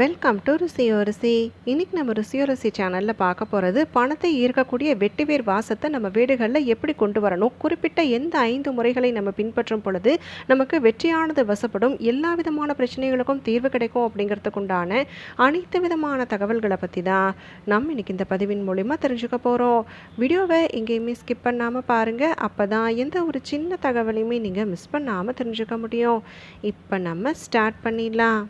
Welcome to ருசியோரிசி இன்றைக்கி நம்ம ருசியோரிசி சேனலில் பார்க்க போகிறது பணத்தை ஈர்க்கக்கூடிய வெட்டிவேர் வாசத்தை நம்ம வீடுகளில் எப்படி கொண்டு வரணும்? குறிப்பிட்ட எந்த ஐந்து முறைகளை நம்ம பின்பற்றும் பொழுது நமக்கு வெற்றியானது வசப்படும்? எல்லா விதமான பிரச்சனைகளுக்கும் தீர்வு கிடைக்கும் அப்படிங்கிறதுக்கு உண்டான அனைத்து விதமான தகவல்களை பற்றி தான் நம்ம இன்னைக்கு இந்த பதிவின் மூலிமா தெரிஞ்சுக்க போகிறோம் வீடியோவை எங்கேயுமே ஸ்கிப் பண்ணாமல் பாருங்கள் அப்போ தான் எந்த ஒரு சின்ன தகவலையுமே நீங்கள் மிஸ் பண்ணாமல் தெரிஞ்சுக்க முடியும். இப்போ நம்ம ஸ்டார்ட் பண்ணிடலாம்.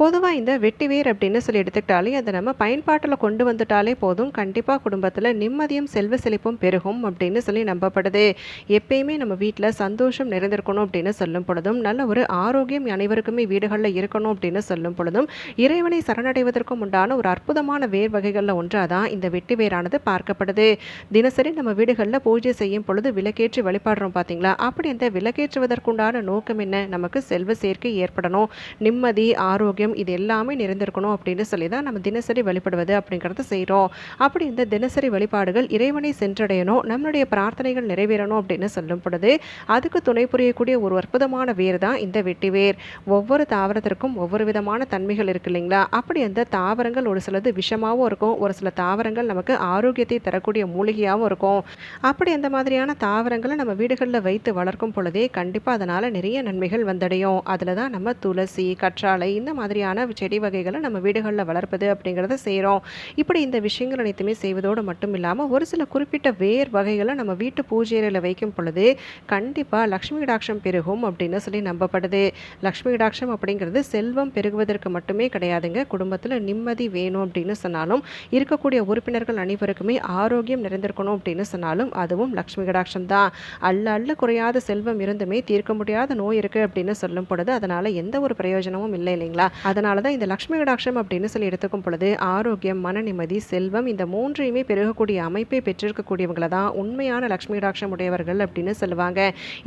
பொதுவாக இந்த வெட்டிவேர் அப்படின்னு சொல்லி எடுத்துக்கிட்டாலே அதை நம்ம பயன்பாட்டில் கொண்டு வந்துட்டாலே போதும். கண்டிப்பாக குடும்பத்தில் நிம்மதியும் செல்வ செழிப்பும் பெருகும் அப்படின்னு சொல்லி நம்பப்படுது. எப்பயுமே நம்ம வீட்டில் சந்தோஷம் நிறைந்திருக்கணும் அப்படின்னு சொல்லும் பொழுதும் நல்ல ஒரு ஆரோக்கியம் அனைவருக்குமே வீடுகளில் இருக்கணும் அப்படின்னு சொல்லும் பொழுதும் இறைவனை சரணடைவதற்கும் உண்டான ஒரு அற்புதமான வேர் வகைகளில் ஒன்றாக தான் இந்த வெட்டிவேரானது பார்க்கப்படுது. தினசரி நம்ம வீடுகளில் பூஜை செய்யும் பொழுது விளக்கேற்றி வழிபாடுறோம் பார்த்தீங்களா அப்படி இந்த விளக்கேற்றுவதற்குண்டான நோக்கம் என்ன? நமக்கு செல்வ சேர்க்கை ஏற்படணும். நிம்மதி ஆரோக்கியம் இது எல்லாமே நிறைந்திருக்கணும் அப்படின்னு சொல்லி தான் நம்ம தினசரி வழிபடுவது அப்படிங்கிறத செய்கிறோம் அப்படி இந்த தினசரி வழிபாடுகள் இறைவனை சென்றடையணும் நம்மளுடைய பிரார்த்தனைகள் நிறைவேறணும் அப்படின்னு சொல்லும் பொழுது அதுக்கு துணை புரியக்கூடிய ஒரு அற்புதமான வேர் தான் இந்த வெட்டி வேர். ஒவ்வொரு தாவரத்திற்கும் ஒவ்வொரு விதமான தன்மைகள் இருக்கு இல்லைங்களா? அப்படி அந்த தாவரங்கள் ஒரு சிலது விஷமாகவும் இருக்கும் ஒரு சில தாவரங்கள் நமக்கு ஆரோக்கியத்தை தரக்கூடிய மூலிகையாகவும் இருக்கும். அப்படி அந்த மாதிரியான தாவரங்களை நம்ம வீடுகளில் வைத்து வளர்க்கும் பொழுதே கண்டிப்பாக அதனால் நிறைய நன்மைகள் வந்தடையும். அதில் தான் நம்ம துளசி கற்றாழை இந்த மாதிரி மாதிரியான செடி வகைகளை நம்ம வீடுகளில் வளர்ப்பது அப்படிங்கிறத செய்கிறோம். இப்படி இந்த விஷயங்கள் அனைத்துமே செய்வதோடு மட்டும் இல்லாமல் ஒரு சில குறிப்பிட்ட வேர் வகைகளை நம்ம வீட்டு பூஜையில் வைக்கும் பொழுது கண்டிப்பாக லக்ஷ்மி கடாட்சம் பெருகும் அப்படின்னு சொல்லி நம்பப்படுது. லக்ஷ்மி கடாட்சம் அப்படிங்கிறது செல்வம் பெருகுவதற்கு மட்டுமே கிடையாதுங்க. குடும்பத்தில் நிம்மதி வேணும் அப்படின்னு சொன்னாலும் இருக்கக்கூடிய உறுப்பினர்கள் அனைவருக்குமே ஆரோக்கியம் நிறைந்திருக்கணும் அப்படின்னு சொன்னாலும் அதுவும் லக்ஷ்மி கடாட்சம் தான். அல்ல அல்ல குறையாத செல்வம் இருந்துமே தீர்க்க முடியாத நோய் இருக்குது அப்படின்னு சொல்லும் பொழுது அதனால் எந்த ஒரு பிரயோஜனமும் இல்லை இல்லைங்களா? அதனால தான் இந்த லக்ஷ்மி கடாட்சம் அப்படின்னு சொல்லி எடுத்துக்கும் பொழுது ஆரோக்கியம் மன நிம்மதி செல்வம் இந்த மூன்றையுமே பெருகக்கூடிய அமைப்பை பெற்றிருக்கக்கூடியவங்களை தான் உண்மையான லக்ஷ்மி கடாட்சம் உடையவர்கள் அப்படின்னு சொல்லுவாங்க.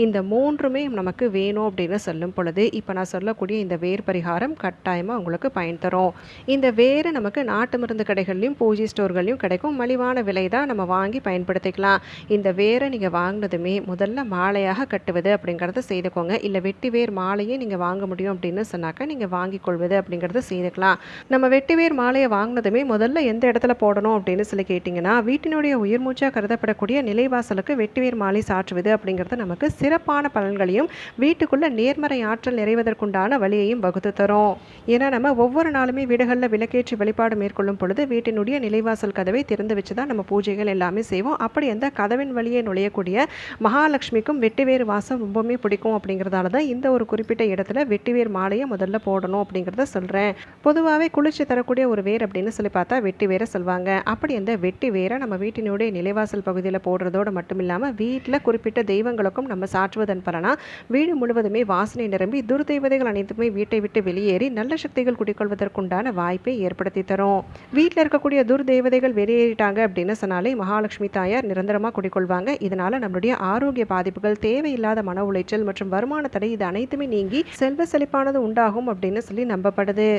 இந்த மூன்றுமே நமக்கு வேணும் அப்படின்னு சொல்லும் பொழுது இப்போ நான் சொல்லக்கூடிய இந்த வேர் பரிகாரம் கட்டாயமாக உங்களுக்கு பயன் தரும். இந்த வேரை நமக்கு நாட்டு மருந்து கடைகள்லையும் பூஜை ஸ்டோர்கள்லையும் கிடைக்கும். மலிவான விலை தான் நம்ம வாங்கி பயன்படுத்திக்கலாம். இந்த வேரை நீங்கள் வாங்கினதுமே முதல்ல மாலையாக கட்டுவது அப்படிங்கிறத செய்துக்கோங்க. இல்லை வெட்டி வேர் மாலையே நீங்கள் வாங்க முடியும் அப்படின்னு சொன்னாக்கா நீங்கள் வாங்கி கொள்வது அப்படிங்கிறத செய்துக்கலாம். நம்ம வெட்டிவேர் மாலையை வாங்கினதுமே முதல்ல எந்த இடத்துல போடணும் அப்படின்னு சொல்லி கேட்டிங்கன்னா வீட்டினுடைய உயிர் மூச்சாக கருதப்படக்கூடிய நிலைவாசலுக்கு வெட்டிவேர் மாலை சாற்றுவது அப்படிங்கிறது நமக்கு சிறப்பான பலன்களையும் வீட்டுக்குள்ளே நேர்மறை ஆற்றல் நிறைவதற்குண்டான வழியையும் வகுத்து தரும். ஏன்னா நம்ம ஒவ்வொரு நாளுமே வீடுகளில் விளக்கேற்றி வழிபாடு மேற்கொள்ளும் பொழுது வீட்டினுடைய நிலைவாசல் கதவை திறந்து வச்சு தான் நம்ம பூஜைகள் எல்லாமே செய்வோம். அப்படி அந்த கதவின் வழியே நுழையக்கூடிய மகாலட்சுமிக்கும் வெட்டிவேர் வாசம் ரொம்பவுமே பிடிக்கும் அப்படிங்கிறதால தான் இந்த ஒரு குறிப்பிட்ட இடத்துல வெட்டிவேர் மாலையை முதல்ல போடணும் அப்படிங்கிறத சொல்கிறேன் பொதுவாகவே குளிர்ச்சி தரக்கூடிய ஒரு வேர் அப்படின்னு சொல்லி பார்த்தா வெட்டி வேரை சொல்லுவாங்க அப்படி அந்த வெட்டி வேரை நம்ம வீட்டினுடைய நிலைவாசல் பகுதியில் போடுறதோடு மட்டும் இல்லாமல் வீட்டில் குறிப்பிட்ட தெய்வங்களுக்கும் நம்ம சாற்றுவதன் பலனா வீடு முழுவதுமே வாசனை நிரம்பி துர்தெய்வதைகள் அனைத்துமே வீட்டை விட்டு வெளியேறி நல்ல சக்திகள் குடிக்கொள்வதற்குண்டான வாய்ப்பை ஏற்படுத்தி தரும். வீட்டில் இருக்கக்கூடிய துர்தெய்வதைகள் வெளியேறிட்டாங்க அப்படின்னு சொன்னாலே மகாலட்சுமி தாயார் நிரந்தரமாக குடிக்கொள்வாங்க இதனால் நம்மளுடைய ஆரோக்கிய பாதிப்புகள் தேவையில்லாத மன உளைச்சல் மற்றும் வருமான தடை இது அனைத்துமே நீங்கி செல்வ செழிப்பானது உண்டாகும் அப்படின்னு சொல்லி நம்பப்படுது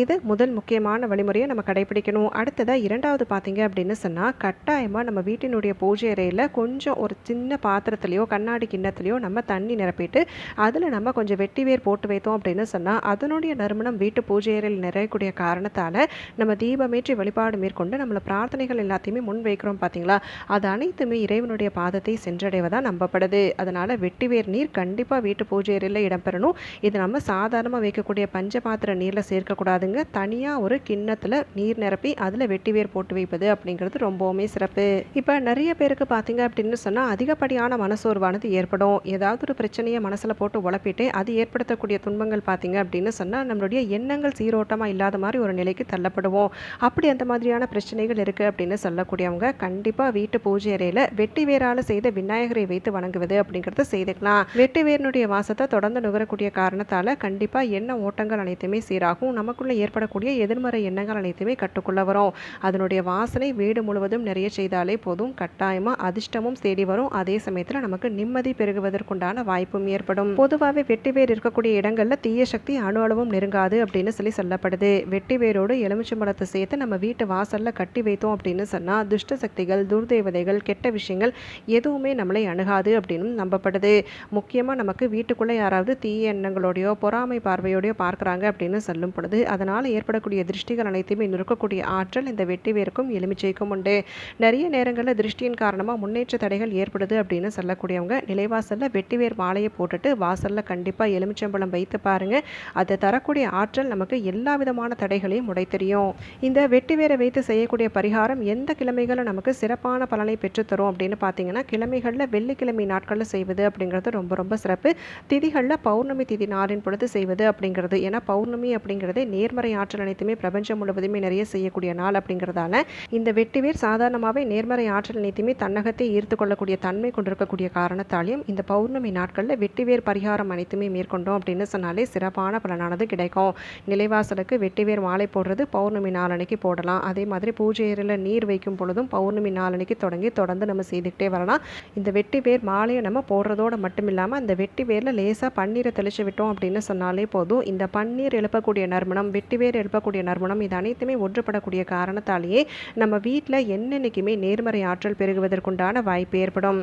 இது முதல் முக்கியமான வழிமுறையை நம்ம கடைபிடிக்கணும். அடுத்ததாக இரண்டாவது பார்த்தீங்க அப்படின்னு சொன்னால் கட்டாயமாக நம்ம வீட்டினுடைய பூஜை அறையில் கொஞ்சம் ஒரு சின்ன பாத்திரத்துலையோ கண்ணாடி கிண்ணத்துலையோ நம்ம தண்ணி நிரப்பிட்டு அதில் நம்ம கொஞ்சம் வெட்டி வேர் போட்டு வைத்தோம் அப்படின்னு சொன்னால் அதனுடைய நறுமணம் வீட்டு பூஜை அறையில் நிறையக்கூடிய காரணத்தால் நம்ம தீபமேற்றி வழிபாடு மேற்கொண்டு நம்மளை பிரார்த்தனைகள் எல்லாத்தையுமே முன் வைக்கிறோம் பார்த்தீங்களா அது அனைத்துமே இறைவனுடைய பாதத்தை சென்றடைவதாக நம்பப்படுது. அதனால் வெட்டிவேர் நீர் கண்டிப்பாக வீட்டு பூஜை அறையில் இடம்பெறணும் இது நம்ம சாதாரணமாக வைக்கக்கூடிய பஞ்ச பாத்திர நீரில் சேர்க்கக்கூடாதுங்க. தனியாக ஒரு கிண்ணத்தில் நீர் நிரப்பி அதில் வெட்டிவேர் போட்டு வைப்பது அப்படிங்கிறது ரொம்பவுமே சிறப்பு. இப்போ நிறைய பேருக்கு பார்த்தீங்க அப்படின்னு சொன்னால் அதிகப்படியான மனசோர்வானது ஏற்படும். ஏதாவது ஒரு பிரச்சனையை மனசில் போட்டு உழப்பிட்டு அது ஏற்படுத்தக்கூடிய துன்பங்கள் பார்த்தீங்க அப்படின்னு சொன்னால் நம்மளுடைய எண்ணங்கள் சீரோட்டமாக இல்லாத மாதிரி ஒரு நிலைக்கு தள்ளப்படுவோம். அப்படி அந்த மாதிரியான பிரச்சனைகள் இருக்குது அப்படின்னு சொல்லக்கூடியவங்க கண்டிப்பாக வீட்டு பூஜை அறையில் வெட்டி வேரால் செய்த விநாயகரை வைத்து வணங்குவது அப்படிங்கிறத செய்துக்கலாம். வெட்டி வேரினுடைய வாசத்தை தொடர்ந்து நுகரக்கூடிய காரணத்தால் கண்டிப்பாக எண்ண ஓட்டங்கள் அனைத்துமே சீராகும். நமக்குள்ளே ஏற்படக்கூடிய எதிர்மறை எண்ணங்கள் அனைத்துமே கட்டுக்குள்ளே வரும். அதனுடைய வாசனை வீடு முழுவதும் நிறைய செய்தாலே போதும். கட்டாயமாக அதிர்ஷ்டமும் தேடி வரும். அதே சமயத்தில் நமக்கு நிம்மதி பெருகுவதற்குண்டான வாய்ப்பும் ஏற்படும். பொதுவாகவே வெட்டி வேர் இருக்கக்கூடிய இடங்களில் தீய சக்தி அணு அளவும் நெருங்காது அப்படின்னு சொல்லி சொல்லப்படுது. வெட்டி வேரோடு எலுமிச்சம்பழத்தை சேர்த்து நம்ம வீட்டு வாசலில் கட்டி வைத்தோம் அப்படின்னு சொன்னால் துஷ்ட சக்திகள் துர்தேவதைகள் கெட்ட விஷயங்கள் எதுவுமே நம்மளை அணுகாது அப்படின்னு நம்பப்படுது. முக்கியமாக நமக்கு வீட்டுக்குள்ளே யாராவது தீய எண்ணங்களோடையோ பொறாமை பார்வையோடையோ பார்க்குறாங்க அப்படின்னு அப்படின்னு சொல்லும் பொழுது அதனால் ஏற்படக்கூடிய திருஷ்டிகள் அனைத்தையுமே நுறுக்கக்கூடிய ஆற்றல் இந்த வெட்டி வேருக்கும் எலுமிச்சைக்கும் உண்டு. நிறைய நேரங்களில் திருஷ்டியின் காரணமாக முன்னேற்ற தடைகள் ஏற்படுது அப்படின்னு சொல்லக்கூடியவங்க நிலைவாசலில் வெட்டிவேர் மாலையை போட்டுட்டு வாசலில் கண்டிப்பாக எலுமிச்சம்பழம் வைத்து பாருங்கள் அது தரக்கூடிய ஆற்றல் நமக்கு எல்லா விதமான தடைகளையும் உடைத்தெரியும் இந்த வெட்டிவேரை வைத்து செய்யக்கூடிய பரிகாரம் எந்த கிழமைகளும் நமக்கு சிறப்பான பலனை பெற்றுத்தரும் அப்படின்னு பார்த்தீங்கன்னா கிழமைகளில் வெள்ளிக்கிழமை நாட்களில் செய்வது அப்படிங்கிறது ரொம்ப ரொம்ப சிறப்பு. திதிகளில் பௌர்ணமி திதி நாளின் பொழுது செய்வது அப்படிங்கிறது. ஏன்னா பௌர்ணமி அப்படிங்கிறது நேர்மறை ஆற்றல் அனைத்துமே பிரபஞ்சம் முழுவதுமே நிறைய செய்யக்கூடிய நாள் அப்படிங்கிறதால இந்த வெட்டிவேர் சாதாரணமாகவே நேர்மறை ஆற்றல் அனைத்துமே தன்னகத்தை ஈர்த்து கொள்ளக்கூடிய தன்மை கொண்டிருக்கக்கூடிய காரணத்தாலையும் இந்த பௌர்ணமி நாட்களில் வெட்டிவேர் பரிகாரம் அனைத்துமே மேற்கொண்டோம் அப்படின்னு சொன்னாலே சிறப்பான பலனானது கிடைக்கும். நிலைவாசலுக்கு வெட்டிவேர் மாலை போடுறது பௌர்ணமி நாளன்னைக்கு போடலாம். அதே மாதிரி பூஜை அறையில் நீர் வைக்கும் பொழுதும் பௌர்ணமி நாளனைக்கு தொடங்கி தொடர்ந்து நம்ம செய்துக்கிட்டே வரலாம். இந்த வெட்டி வேர் மாலையை நம்ம போடுறதோடு மட்டும் இல்லாமல் அந்த வெட்டி வேரில் லேசாக பன்னீரை தெளிச்சு விட்டோம் அப்படின்னு சொன்னாலே போதும். இந்த பன்னீர் எழுப்பக்கூடிய நறுமணம் வெட்டி வேர் எழுப்பக்கூடிய நறுமணம் இது அனைத்துமே ஒன்றுபடக்கூடிய காரணத்தாலேயே நம்ம வீட்டில் என்னென்னைக்குமே நேர்மறை ஆற்றல் பெருகுவதற்குண்டான வாய்ப்பு ஏற்படும்.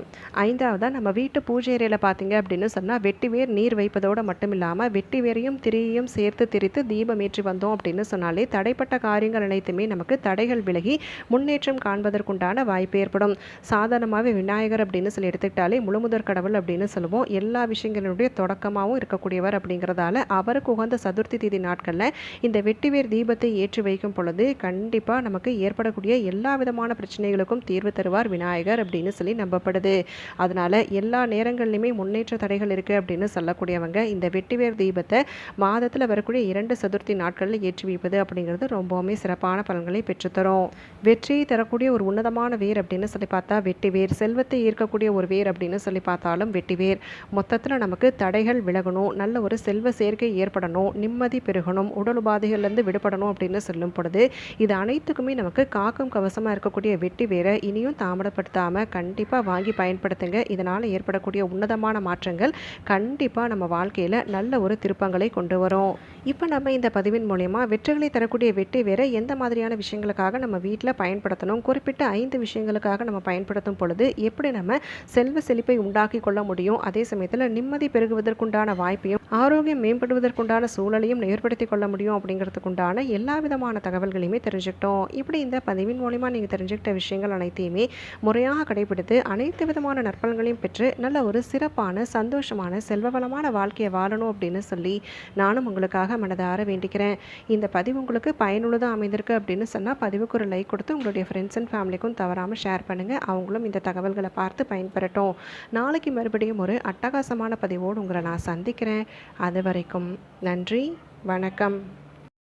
ஐந்தாவதாக நம்ம வீட்டு பூஜை அறையில் பார்த்தீங்க அப்படின்னு சொன்னால் வெட்டி வேர் நீர் வைப்பதோடு மட்டும் இல்லாமல் வெட்டி வேரையும் திரியையும் சேர்த்து திரித்து தீபம் ஏற்றி வந்தோம் அப்படின்னு சொன்னாலே தடைப்பட்ட காரியங்கள் அனைத்துமே நமக்கு தடைகள் விலகி முன்னேற்றம் காண்பதற்குண்டான வாய்ப்பு ஏற்படும். சாதாரணமாகவே விநாயகர் அப்படின்னு சொல்லி எடுத்துக்கிட்டாலே முழுமுதற் கடவுள் அப்படின்னு சொல்லுவோம். எல்லா விஷயங்களுடைய தொடக்கமாகவும் இருக்கக்கூடியவர் அப்படிங்கிறதால அவருக்கு உகந்த சதுர்த்தி திதி நாட்களில் இந்த வெட்டிவேர் தீபத்தை ஏற்றி வைக்கும் பொழுது கண்டிப்பாக நமக்கு ஏற்படக்கூடிய எல்லா விதமான பிரச்சனைகளுக்கும் தீர்வு தருவார் விநாயகர் அப்படின்னு சொல்லி நம்பப்படுது. அதனால் எல்லா நேரங்கள்லையுமே முன்னேற்ற தடைகள் இருக்குது அப்படின்னு சொல்லக்கூடியவங்க இந்த வெட்டிவேர் தீபத்தை மாதத்தில் வரக்கூடிய இரண்டு சதுர்த்தி நாட்களில் ஏற்றி வைப்பது அப்படிங்கிறது ரொம்பவுமே சிறப்பான பலன்களை பெற்றுத்தரும். வெற்றியை தரக்கூடிய ஒரு உன்னதமான வேர் அப்படின்னு சொல்லி பார்த்தா வெட்டி வேர் செல்வத்தை ஈர்க்கக்கூடிய ஒரு வேர் அப்படின்னு சொல்லி பார்த்தாலும் வெட்டி வேர் மொத்தத்தில் நமக்கு தடைகள் விலகணும் நல்ல ஒரு செல்வ சேர்க்கை ஏற்படணும் நிம்மதி பெருகணும் உடல் உபாதைகள்லேருந்து விடுபடணும் அப்படின்னு சொல்லும் பொழுது இது அனைத்துக்குமே நமக்கு காக்கும் கவசமாக இருக்கக்கூடிய வெட்டி வேரை இனியும் தாமதப்படுத்தாமல் கண்டிப்பாக வாங்கி பயன்படுத்துங்க. இதனால் ஏற்படக்கூடிய உன்னதமான மாற்றங்கள் கண்டிப்பாக நம்ம வாழ்க்கையில் நல்ல ஒரு திருப்பங்களை கொண்டு வரும். இப்போ நம்ம இந்த பதிவின் மூலயமா வெற்றிகளை தரக்கூடிய வெட்டி வேரை எந்த மாதிரியான விஷயங்களுக்காக நம்ம வீட்டில் பயன்படுத்தணும் குறிப்பிட்ட ஐந்து விஷயங்களுக்காக நம்ம பயன்படுத்தும் பொழுது எப்படி நம்ம செல்வ செழிப்பை உண்டாக்கி கொள்ள முடியும்? அதே சமயத்தில் நிம்மதி பெருகுவதற்குண்டான வாய்ப்பையும் ஆரோக்கியம் மேம்படுவதற்குண்டான சூழலையும் ஏற்படுத்தி கொள்ள முடியும் அப்படிங்கிறதுக்குண்டான எல்லா விதமான தகவல்களையுமே தெரிஞ்சுக்கிட்டோம். இப்படி இந்த பதிவின் மூலிமா நீங்கள் தெரிஞ்சுக்கிட்ட விஷயங்கள் அனைத்தையுமே முறையாக கடைபிடித்து அனைத்து விதமான நற்பலன்களையும் பெற்று நல்ல ஒரு சிறப்பான சந்தோஷமான செல்வவளமான வாழ்க்கையை வாழணும் அப்படின்னு சொல்லி நானும் உங்களுக்காக மனதார வேண்டிக்கிறேன். இந்த பதிவு உங்களுக்கு பயனுள்ளதாக அமைந்திருக்கு அப்படின்னு சொன்னால் பதிவுக்கு ஒரு லைக் கொடுத்து உங்களுடைய ஃப்ரெண்ட்ஸ் அண்ட் ஃபேமிலிக்கும் தவறாமல் ஷேர் பண்ணுங்கள் அவங்களும் இந்த தகவல்களை பார்த்து பயன்பெறட்டும். நாளைக்கு மறுபடியும் ஒரு அட்டகாசமான பதிவோடு உங்களை நான் சந்திக்கிறேன். அது வரைக்கும் நன்றி. வணக்கம்.